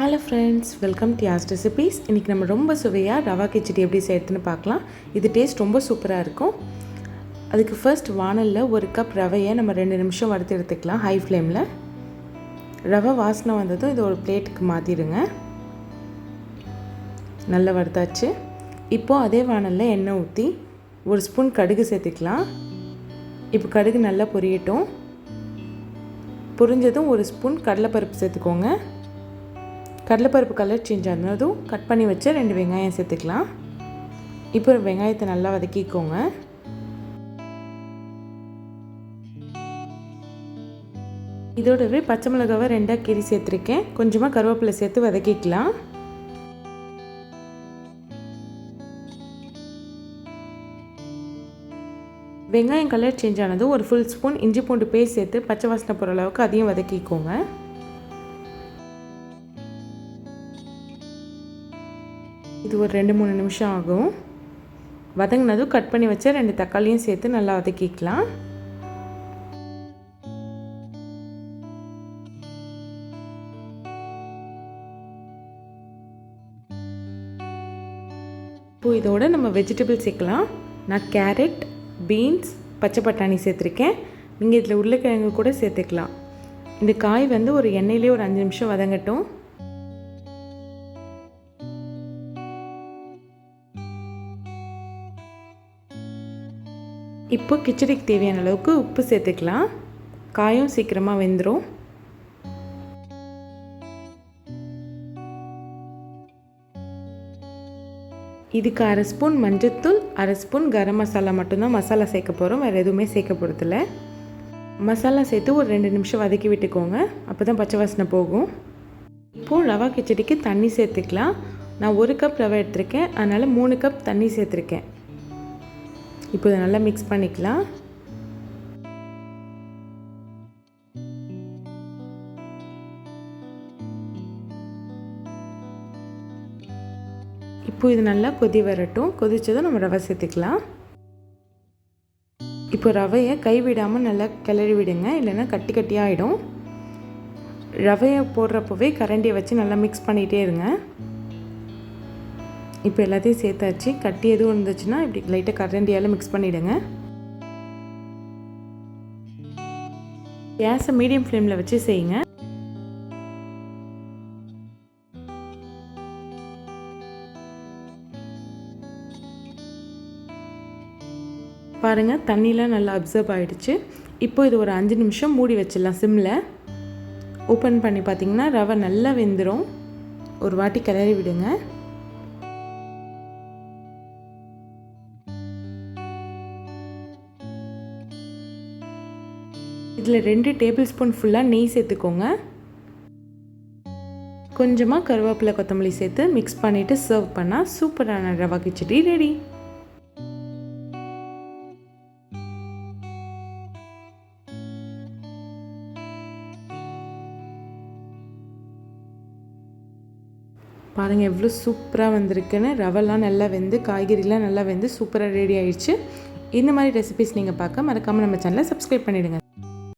Hello friends welcome to Yas recipes இன்றைக்கி நம்ம ரொம்ப சுவையாக ரவா கிச்சடி எப்படி செய்யறதுன்னு பார்க்கலாம். இது டேஸ்ட் ரொம்ப சூப்பராக இருக்கும். அதுக்கு ஃபர்ஸ்ட் வானலில் ஒரு கப் ரவையை நம்ம ரெண்டு நிமிஷம் வறுத்து எடுத்துக்கலாம் ஹை ஃப்ளேமில் ரவை வாசனை வந்ததும் இது ஒரு பிளேட்டுக்கு மாற்றிடுங்க நல்லா வறுத்தாச்சு. இப்போது அதே வானலில் எண்ணெய் ஊற்றி ஒரு ஸ்பூன் கடுகு சேர்த்துக்கலாம். இப்போ கடுகு நல்லா பொரியட்டும். பொரிஞ்சதும் ஒரு ஸ்பூன் கடலைப்பருப்பு சேர்த்துக்கோங்க. கடலைப்பருப்பு கலர் சேஞ்ச் ஆனதும் கட் பண்ணி வச்ச ரெண்டு வெங்காயம் சேர்த்துக்கலாம். இப்போ வெங்காயத்தை நல்லா வதக்கிக்கோங்க. இதோடவே பச்சை மிளகாவை ரெண்டாக கீரி சேர்த்துருக்கேன். கொஞ்சமாக கருவேப்பிலை சேர்த்து வதக்கிக்கலாம். வெங்காயம் கலர் சேஞ்ச் ஆனதும் ஒரு ஃபுல் ஸ்பூன் இஞ்சி பூண்டு பேஸ்ட் சேர்த்து பச்சை வாசனை போகிற அளவுக்கு அதையும் வதக்கிக்கோங்க. இது ஒரு ரெண்டு மூணு நிமிஷம் ஆகும். வதங்கினதும் கட் பண்ணி வச்ச ரெண்டு தக்காளியும் சேர்த்து நல்லா வதக்கிக்கலாம். இப்போ இதோட நம்ம வெஜிடபிள் சேர்க்கலாம். நான் கேரட் பீன்ஸ் பச்சை பட்டாணி சேர்த்துருக்கேன். நீங்கள் இதில் உருளைக்கிழங்கு கூட சேர்த்துக்கலாம். இந்த காய் வந்து ஒரு எண்ணெயிலே ஒரு அஞ்சு நிமிஷம் வதங்கட்டும். இப்போ கிச்சடிக்கு தேவையான அளவுக்கு உப்பு சேர்த்துக்கலாம். காயும் சீக்கிரமாக வெந்துடும் இதுக்கு அரை ஸ்பூன் மஞ்சத்தூள் அரை ஸ்பூன் கரம் மசாலா மட்டும்தான் மசாலா சேர்க்க போகிறோம் வேறு எதுவுமே சேர்க்க போகிறதில்ல மசாலா சேர்த்து ஒரு ரெண்டு நிமிஷம் வதக்கி விட்டுக்கோங்க. அப்போ தான் பச்சை வாசனை போகும். இப்போது ரவா கிச்சடிக்கு தண்ணி சேர்த்துக்கலாம். நான் ஒரு கப் ரவை எடுத்திருக்கேன். அதனால் மூணு கப் தண்ணி சேர்த்துருக்கேன். இப்போ இதை நல்லா மிக்ஸ் பண்ணிக்கலாம். இப்போ இது நல்லா கொதி வரட்டும். கொதித்ததும் நம்ம ரவை சேர்த்துக்கலாம். இப்போ ரவையை கைவிடாமல் நல்லா கிளறி விடுங்க. இல்லைன்னா கட்டி கட்டியாக ஆகிடும் ரவையை போடுறப்பவே கரண்டியை வச்சு நல்லா மிக்ஸ் பண்ணிகிட்டே இருங்க. இப்போ எல்லாத்தையும் சேர்த்தாச்சு. கட்டி எதுவும் இருந்துச்சுன்னா இப்படி லைட்டாக கரண்டியால் மிக்ஸ் பண்ணிவிடுங்க கேஸை மீடியம் ஃப்ளேமில் வச்சு செய்யுங்க. பாருங்கள் தண்ணிலாம் நல்லா அப்சர்வ் ஆகிடுச்சு இப்போ இது ஒரு அஞ்சு நிமிஷம் மூடி வச்சிடலாம் சிம்மில் ஓப்பன் பண்ணி பார்த்தீங்கன்னா ரவை நல்லா வெந்துடும் ஒரு வாட்டி கிளறி விடுங்க. இதில் ரெண்டு டேபிள் ஸ்பூன் ஃபுல்லாக நெய் சேர்த்துக்கோங்க. கொஞ்சமாக கருவேப்பிலை கொத்தமல்லி சேர்த்து மிக்ஸ் பண்ணிவிட்டு சர்வ் பண்ணால் சூப்பரான ரவா கிச்சடி ரெடி பாருங்கள் எவ்வளோ சூப்பராக வந்திருக்குன்னு. ரவெல்லாம் நல்லா வெந்து காய்கறிலாம் நல்லா வெந்து சூப்பராக ரெடி ஆயிடுச்சு. இந்த மாதிரி ரெசிபிஸ் நீங்கள் பார்க்க மறக்காமல் நம்ம சேனலை சப்ஸ்கிரைப் பண்ணிவிடுங்க